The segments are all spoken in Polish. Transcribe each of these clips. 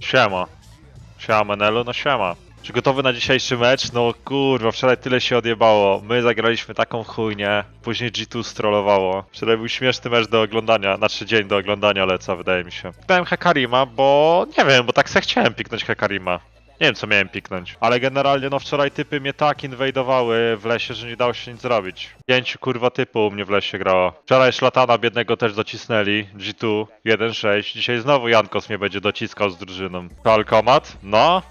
Siema. Siema Menelu, no siema. Czy gotowy na dzisiejszy mecz? No kurwa, wczoraj tyle się odjebało. My zagraliśmy taką chujnię, później G2 strollowało. Wczoraj był śmieszny mecz do oglądania, znaczy dzień do oglądania leca, wydaje mi się. Piknąłem Hekarima, bo nie wiem, bo tak se chciałem piknąć Hekarima. Nie wiem co miałem piknąć. Ale generalnie no wczoraj typy mnie tak inwajdowały w lesie, że nie dało się nic zrobić. Pięciu kurwa typu u mnie w lesie grało. Wczoraj szlatana biednego też docisnęli. G2 1-6. Dzisiaj znowu Jankos mnie będzie dociskał z drużyną. To alkomat? No.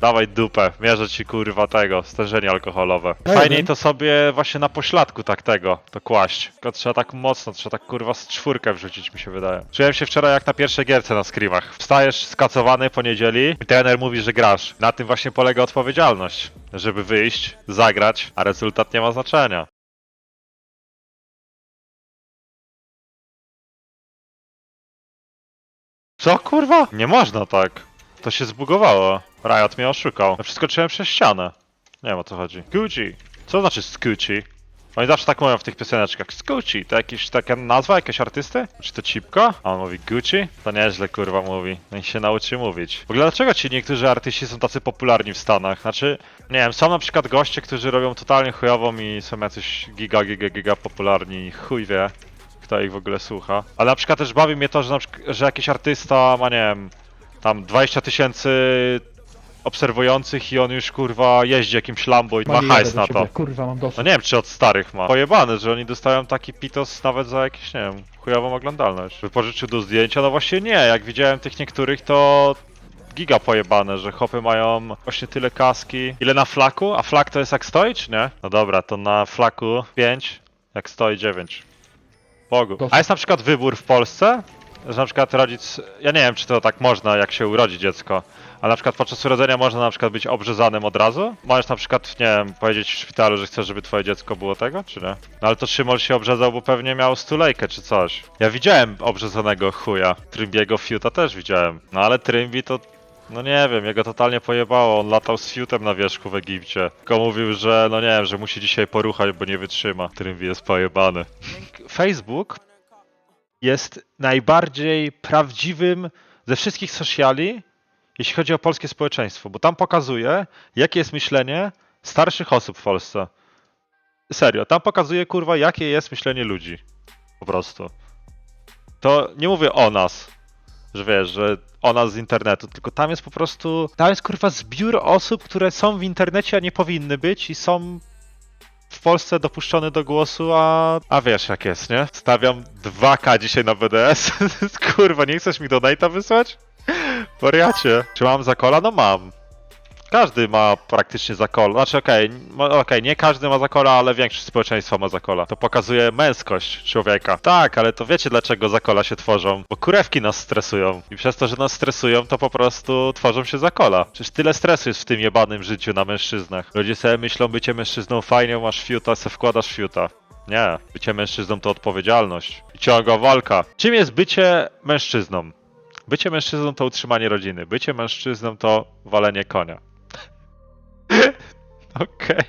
Dawaj dupę, mierzę ci kurwa tego, stężenie alkoholowe. Fajniej to sobie właśnie na pośladku tak tego, to kłaść. Tylko trzeba tak mocno, trzeba tak kurwa z czwórkę wrzucić mi się wydaje. Czułem się wczoraj jak na pierwszej gierce na screamach. Wstajesz skacowany po niedzieli i trener mówi, że grasz. Na tym właśnie polega odpowiedzialność. Żeby wyjść, zagrać, a rezultat nie ma znaczenia. Co kurwa? Nie można tak. To się zbugowało. Riot mnie oszukał. Ja Przeskoczyłem przez ścianę. Nie wiem o co chodzi. Gucci. Co znaczy Scoochie? Oni zawsze tak mówią w tych pioseneczkach. Scoochie. To jakieś taka nazwa jakiegoś artysty? Czy to cipko? A on mówi Gucci? To nieźle kurwa mówi. Niech się nauczy mówić. W ogóle dlaczego ci niektórzy artyści są tacy popularni w Stanach? Znaczy, nie wiem, są na przykład goście, którzy robią totalnie chujową i są jacyś giga, giga, giga popularni. Chuj wie kto ich w ogóle słucha. Ale na przykład też bawi mnie to, że, na przykład, że jakiś artysta ma, nie wiem, tam 20 tysięcy obserwujących i on już kurwa jeździ jakimś Lambo i ma Mali hajs do na ciebie, to. Kurwa, mam No dosyć. nie wiem, czy od starych ma. Pojebane, że oni dostają taki pitos nawet za jakieś, nie wiem, chujową oglądalność. Wypożyczył do zdjęcia? No właśnie nie, jak widziałem tych niektórych, to giga pojebane, że hopy mają właśnie tyle kaski. Ile na flaku? A flak to jest jak stoi, czy nie? No dobra, to na flaku 5, jak stoi 9. Bogu. A jest na przykład wybór w Polsce, że na przykład rodzic, ja nie wiem czy to tak można jak się urodzi dziecko, ale na przykład podczas urodzenia można na przykład być obrzezanym od razu? Możesz na przykład, nie wiem, powiedzieć w szpitalu, że chcesz, żeby twoje dziecko było tego, czy nie? No ale to Szymol się obrzezał, bo pewnie miał stulejkę czy coś. Ja widziałem obrzezanego chuja. Trymbiego Fiuta też widziałem. No ale Trymbi to no nie wiem, jego totalnie pojebało. On latał z fiutem na wierzchu w Egipcie. Tylko mówił, że no nie wiem, że musi dzisiaj poruchać, bo nie wytrzyma. Trymbi jest pojebany. Facebook jest najbardziej prawdziwym ze wszystkich sociali, jeśli chodzi o polskie społeczeństwo, bo tam pokazuje, jakie jest myślenie starszych osób w Polsce. Serio, tam pokazuje, kurwa, jakie jest myślenie ludzi. Po prostu. To nie mówię o nas, że wiesz, że o nas z internetu, tylko tam jest po prostu, tam jest kurwa zbiór osób, które są w internecie, a nie powinny być i są w Polsce dopuszczone do głosu, a, a wiesz jak jest, nie? Stawiam 2K dzisiaj na BDS. kurwa, nie chcesz mi donate'a wysłać? Wariacie. Czy mam zakola? No mam. Każdy ma praktycznie zakola. Znaczy okej, mo- okej, nie każdy ma zakola, ale większość społeczeństwa ma zakola. To pokazuje męskość człowieka. Tak, ale to wiecie dlaczego zakola się tworzą? Bo kurewki nas stresują. I przez to, że nas stresują, to po prostu tworzą się zakola. Przecież tyle stresu jest w tym jebanym życiu na mężczyznach. Ludzie sobie myślą, bycie mężczyzną fajnie, masz fiuta, se wkładasz fiuta. Nie, bycie mężczyzną to odpowiedzialność. I ciągła walka. Czym jest bycie mężczyzną? Bycie mężczyzną to utrzymanie rodziny. Bycie mężczyzną to walenie konia. Okej.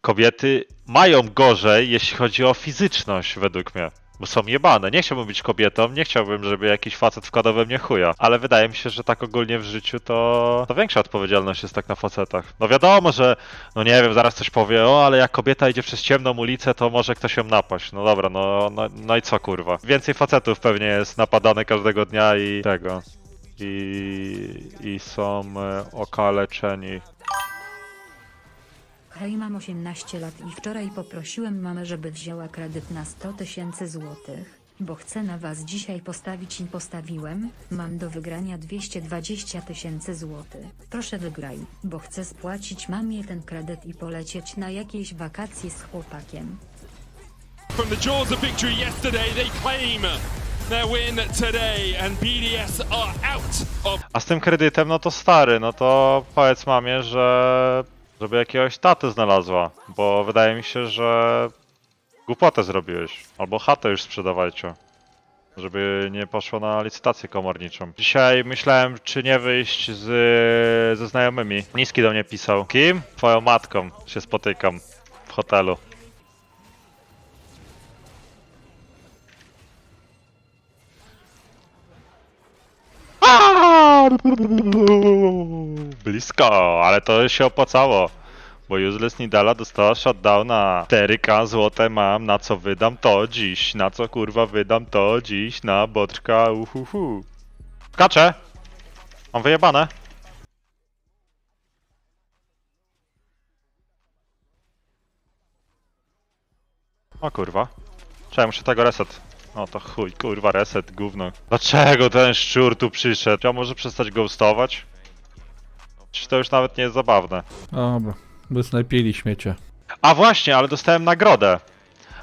Kobiety mają gorzej, jeśli chodzi o fizyczność, według mnie. Bo są jebane. Nie chciałbym być kobietą, nie chciałbym, żeby jakiś facet wkładał we mnie chuja. Ale wydaje mi się, że tak ogólnie w życiu to, to większa odpowiedzialność jest tak na facetach. No wiadomo, że, no nie wiem, zaraz ktoś powie, o, ale jak kobieta idzie przez ciemną ulicę, to może ktoś ją napaść. No dobra, no, no, no i co kurwa. Więcej facetów pewnie jest napadane każdego dnia i tego. I, i są e, okaleczeni. Hej, mam 18 lat i wczoraj poprosiłem mamę, żeby wzięła kredyt na 100 tysięcy złotych, bo chcę na was dzisiaj postawić i postawiłem. Mam do wygrania 220 tysięcy złotych. Proszę wygraj, bo chcę spłacić mamie ten kredyt i polecieć na jakieś wakacje z chłopakiem. From the jaws of victory yesterday, they claim their win today, and BDS are out of A z tym kredytem, no to stary, no to powiedz mamie, że żeby jakiegoś tatę znalazła, bo wydaje mi się, że głupotę zrobiłeś. Albo chatę już sprzedawajcie. Żeby nie poszło na licytację komorniczą. Dzisiaj myślałem, czy nie wyjść z, ze znajomymi. Niski do mnie pisał. Kim? Twoją matką się spotykam w hotelu. Blisko, ale to się opłacało. Bo Useless Nidala dostała shutdowna. 4K złote mam, na co wydam to dziś. Na co kurwa wydam to dziś? Na boczka, uhuhu. Skaczę! Mam wyjebane. O kurwa. Czemu muszę tego reset? O to chuj, kurwa, reset, gówno. Dlaczego ten szczur tu przyszedł? Ja może przestać ghostować? To już nawet nie jest zabawne? Dobra, wysnajpili śmiecie. A właśnie, ale dostałem nagrodę.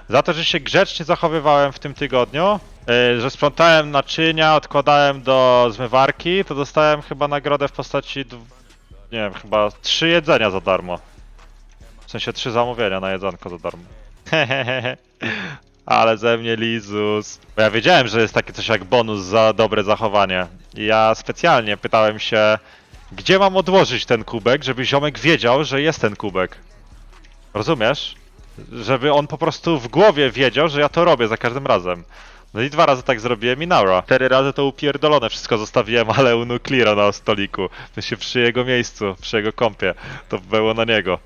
Za to, że się grzecznie zachowywałem w tym tygodniu, yy, że sprzątałem naczynia, odkładałem do zmywarki, to dostałem chyba nagrodę w postaci, dw- nie wiem, chyba trzy jedzenia za darmo. W sensie trzy zamówienia na jedzonko za darmo. Ale ze mnie Lizus. Bo ja wiedziałem, że jest takie coś jak bonus za dobre zachowanie. I ja specjalnie pytałem się, gdzie mam odłożyć ten kubek, żeby ziomek wiedział, że jest ten kubek. Rozumiesz? Żeby on po prostu w głowie wiedział, że ja to robię za każdym razem. No i dwa razy tak zrobiłem i naura. Cztery razy to upierdolone wszystko zostawiłem, ale u Nucleara na stoliku. To się przy jego miejscu, przy jego kąpie. To było na niego.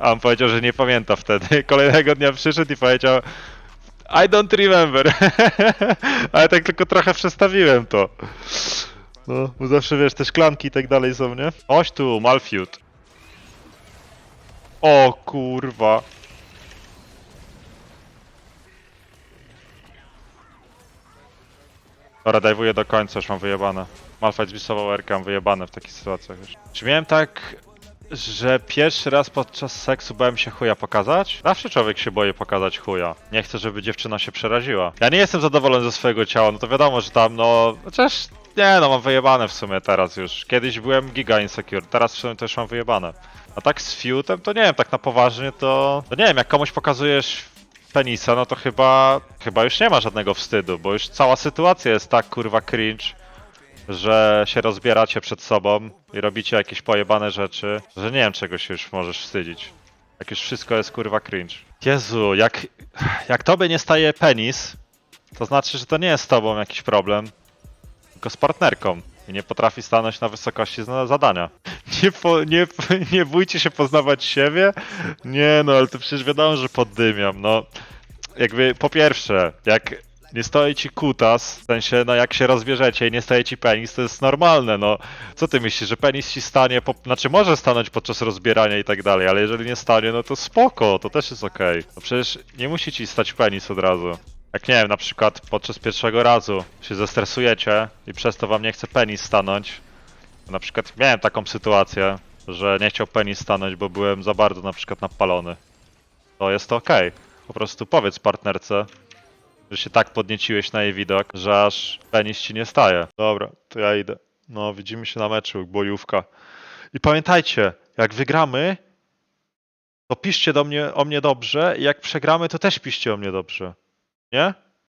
A on powiedział, że nie pamięta wtedy. Kolejnego dnia przyszedł i powiedział I don't remember. ale tak tylko trochę przestawiłem to. No, bo zawsze wiesz, te szklanki i tak dalej są, nie? Oś tu, Malfiut. O kurwa. Dobra, dajwuję do końca, już mam wyjebane. Malfight zbisował RK, mam wyjebane w takich sytuacjach już. Czy miałem tak, że pierwszy raz podczas seksu bałem się chuja pokazać? Zawsze człowiek się boi pokazać chuja. Nie chcę, żeby dziewczyna się przeraziła. Ja nie jestem zadowolony ze swojego ciała, no to wiadomo, że tam no... Chociaż nie no, mam wyjebane w sumie teraz już. Kiedyś byłem giga insecure, teraz w sumie też mam wyjebane. A tak z fiutem to nie wiem, tak na poważnie to... To nie wiem, jak komuś pokazujesz penisa, no to chyba... Chyba już nie ma żadnego wstydu, bo już cała sytuacja jest tak kurwa cringe, że się rozbieracie przed sobą i robicie jakieś pojebane rzeczy, że nie wiem czego się już możesz wstydzić. Jak już wszystko jest kurwa cringe. Jezu, jak, jak tobie nie staje penis, to znaczy, że to nie jest z tobą jakiś problem, tylko z partnerką i nie potrafi stanąć na wysokości zadania. Nie, po, nie, nie bójcie się poznawać siebie? Nie no, ale to przecież wiadomo, że poddymiam, no. Jakby po pierwsze, jak nie stoi ci kutas, w sensie, no jak się rozbierzecie i nie stoi ci penis, to jest normalne, no. Co ty myślisz, że penis ci stanie, po... znaczy może stanąć podczas rozbierania i tak dalej, ale jeżeli nie stanie, no to spoko, to też jest okej. No przecież nie musi ci stać penis od razu. Jak nie wiem, na przykład podczas pierwszego razu się zestresujecie i przez to wam nie chce penis stanąć. Na przykład miałem taką sytuację, że nie chciał penis stanąć, bo byłem za bardzo na przykład napalony. To jest to okej. Po prostu powiedz partnerce, że się tak podnieciłeś na jej widok, że aż penis ci nie staje. Dobra, to ja idę. No, widzimy się na meczu, bojówka. I pamiętajcie, jak wygramy, to piszcie do mnie o mnie dobrze, i jak przegramy, to też piszcie o mnie dobrze. Nie?